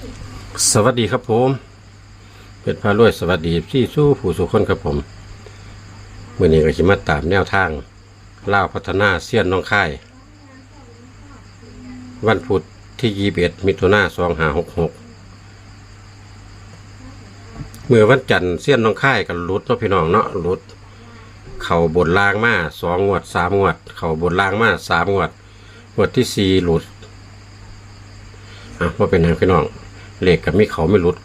สวัสดีครับผมเป็นพารวยสวัสดีที่สู้ผู้สุคนครับผมเมื่อนี้ก็จะมาตามแนวทางเล่าวพัฒนาเสี้ยนน้องค่าย วันพุธที่ยีเบ็ดมิถุนาสองหาหกหกเมื่อวันจันทร์เสี้ยนน้องค่ายกับรุดเนาะพี่น้องเนาะรุด เข่าบนล่างมาสองงวดสามงวด เข่าบนล่างมาสามงวดงวดที่สี่หลุดอะว่าเป็นยังพี่น้อง เหล็กกับมีเขาไม่หลุด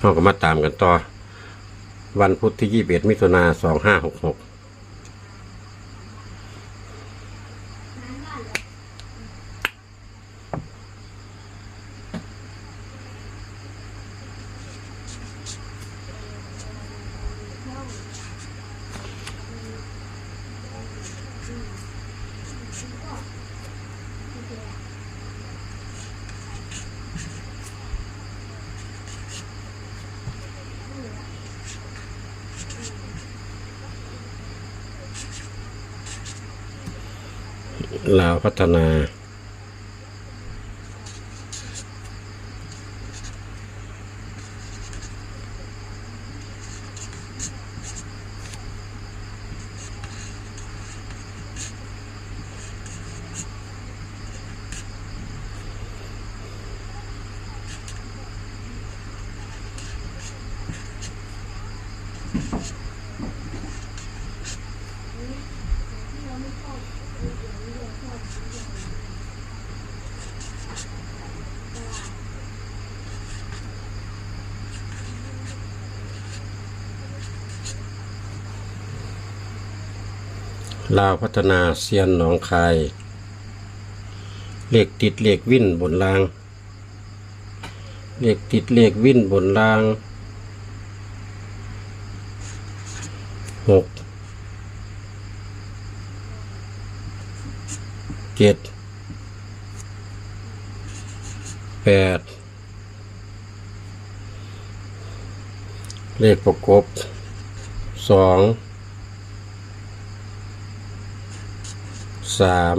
เราก็มาตามกันต่อ วันพุธที่ยี่สิบเอ็ดมิถุนาสองห้าหกหก ลาวพัฒนา ลาวพัฒนาเซียนหนองคาย เลขติดเลขวิ่นบนราง เลขติดเลขวิ่นบนรางหกเจ็ดแปดเลขประกบสอง สาม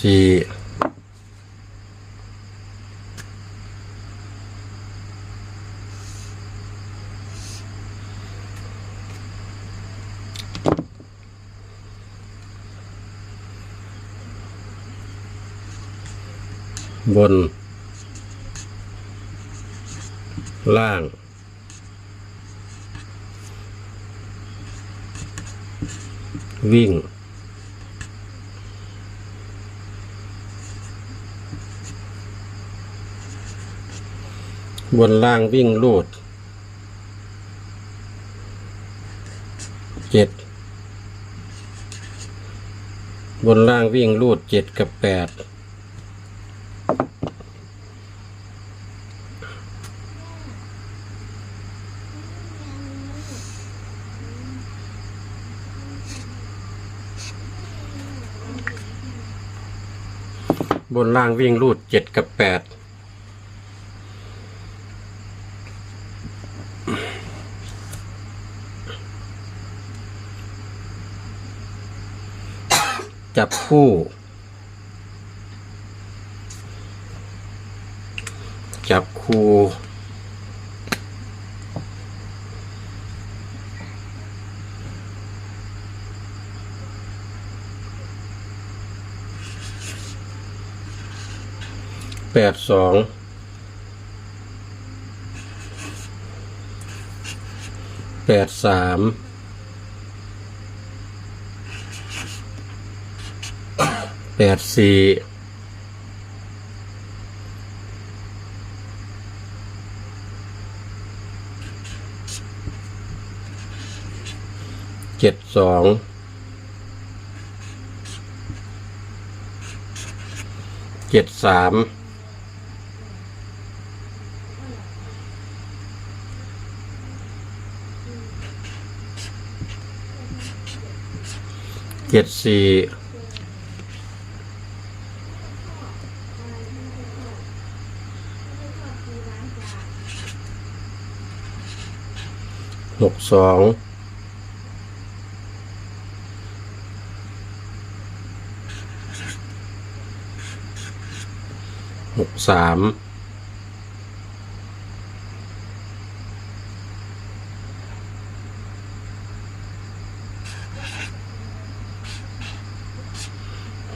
สี่บน ล่าง วิ่ง บนล่างวิ่งลูดเจ็ดบนล่างวิ่งลูดเจ็ดกับแปด บนล่างวิ่งรูดเจ็ดกับแปดจับคู่จับคู่ แปดสองแปดสามแปดสี่เจ็ดสองเจ็ดสาม เจ็ดสี่หกสองหกสาม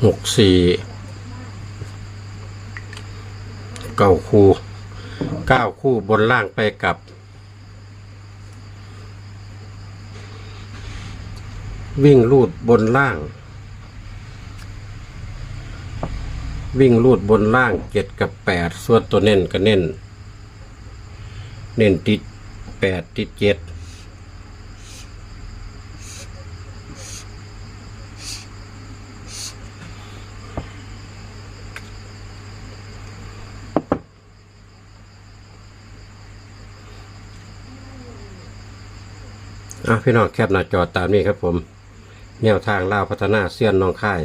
หกสี่เก้าคู่เก้าคู่บนล่างไปกับวิ่งลูดบนล่าง วิ่งลูดบนล่างเจ็ดกับแปดส่วนตัวเน้นก็เน้น เน้นติดแปดติดเจ็ด อะพี่น้องแคปหน้าจอตามนี้ครับผม แนวทางล่าวพัฒนาเสี้ยนน้องค่าย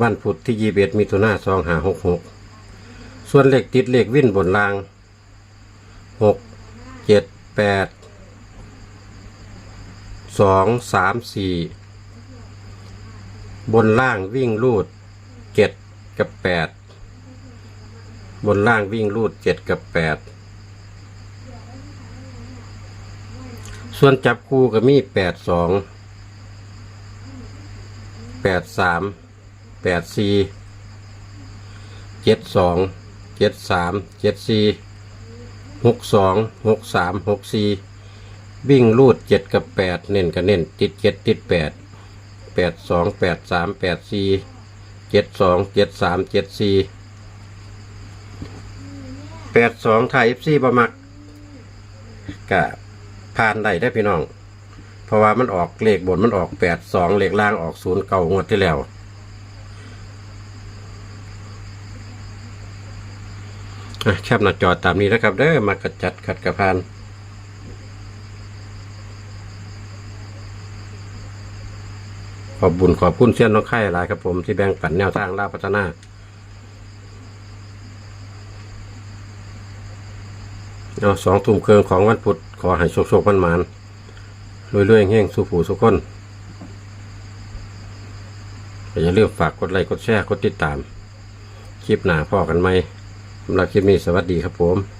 วันพุธที่ยีเบ็ดมิถุนาสองหาหกหกส่วนเหลขติดเหลขวิ่นบนรางหกเจ็ดแปดสองสามสี่บนล่างวิ่งลูดเจ็ดกับแปดบนล่างวิ่งลูดเจ็ดกับแปด ส่วนจับคู่ก็มีแปดสองแปดสามแปดสี่เจ็ดสองเจ็ดสามเจ็ดสี่หกสองหกสามหกสี่วิ่งลูดเจ็ดกับแปดเน้นกับเน้นติดเจ็ดติดแปดแปดสองแปดสามแปดสี่เจ็ดสองเจ็ดสามเจ็ดสี่แปดสองไทยเอฟซีประมักกะ ผ่านได้ได้พี่น้อง เพราะว่ามันออกเลขบนมันออกแปดสองเลขล่างออกศูนย์เก่างวดที่แล้วแคบหน้าจอตามนี้นะครับเด้อมากระจัดขัดกระพานขอบบุญขอบคุณเสี้ยนน้องไข่หลายครับผมที่แบ่งปันแนวทางลาพัฒนาเอาสองทุ่มเครื่องของวันพุธ ขอให้โชคโชคมันมานรวยรวยๆเฮงๆสู้ผู้สุขคนอย่าลืมฝากกดไลค์กดแชร์กดติดตาม คลิปหน้าพ่อกันไหมสำหรับคลิปนี้สวัสดีครับผม